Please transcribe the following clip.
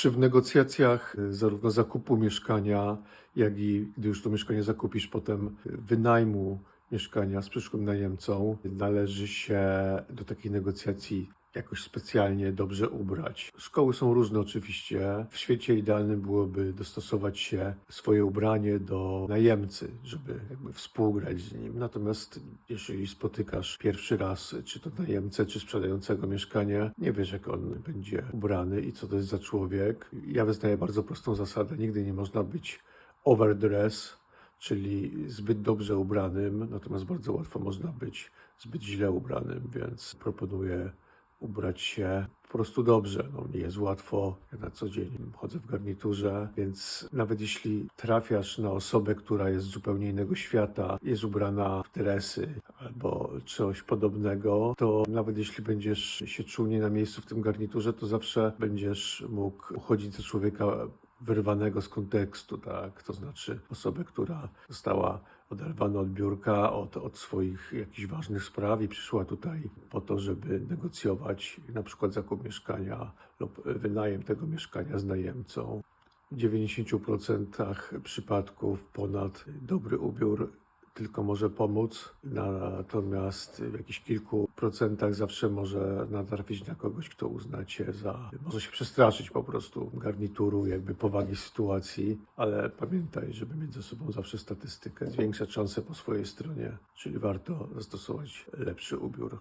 Czy w negocjacjach y, zarówno zakupu mieszkania, jak i gdy już to mieszkanie zakupisz, potem wynajmu mieszkania z przyszłym najemcą, należy się do takiej negocjacji jakoś specjalnie dobrze ubrać? Szkoły są różne oczywiście. W świecie idealnym byłoby dostosować się swoje ubranie do najemcy, żeby jakby współgrać z nim. Natomiast jeżeli spotykasz pierwszy raz, czy to najemcę, czy sprzedającego mieszkanie, nie wiesz, jak on będzie ubrany i co to jest za człowiek. Ja wyznaję bardzo prostą zasadę. Nigdy nie można być overdress, czyli zbyt dobrze ubranym, natomiast bardzo łatwo można być zbyt źle ubranym, więc proponuję ubrać się po prostu dobrze. No, nie jest łatwo. Ja na co dzień chodzę w garniturze, więc nawet jeśli trafiasz na osobę, która jest z zupełnie innego świata, jest ubrana w dresy albo coś podobnego, to nawet jeśli będziesz się czuł nie na miejscu w tym garniturze, to zawsze będziesz mógł uchodzić za człowieka wyrwanego z kontekstu, tak? To znaczy osobę, która została oderwana od biurka, od, od swoich jakichś ważnych spraw i przyszła tutaj po to, żeby negocjować na przykład zakup mieszkania lub wynajem tego mieszkania z najemcą. W 90% przypadków ponad dobry ubiór tylko może pomóc, natomiast w jakichś kilku procentach zawsze może natrafić na kogoś, kto uzna cię za, może się przestraszyć po prostu garnituru, jakby powagi sytuacji, ale pamiętaj, żeby mieć ze sobą zawsze statystykę, zwiększać szanse po swojej stronie, czyli warto zastosować lepszy ubiór.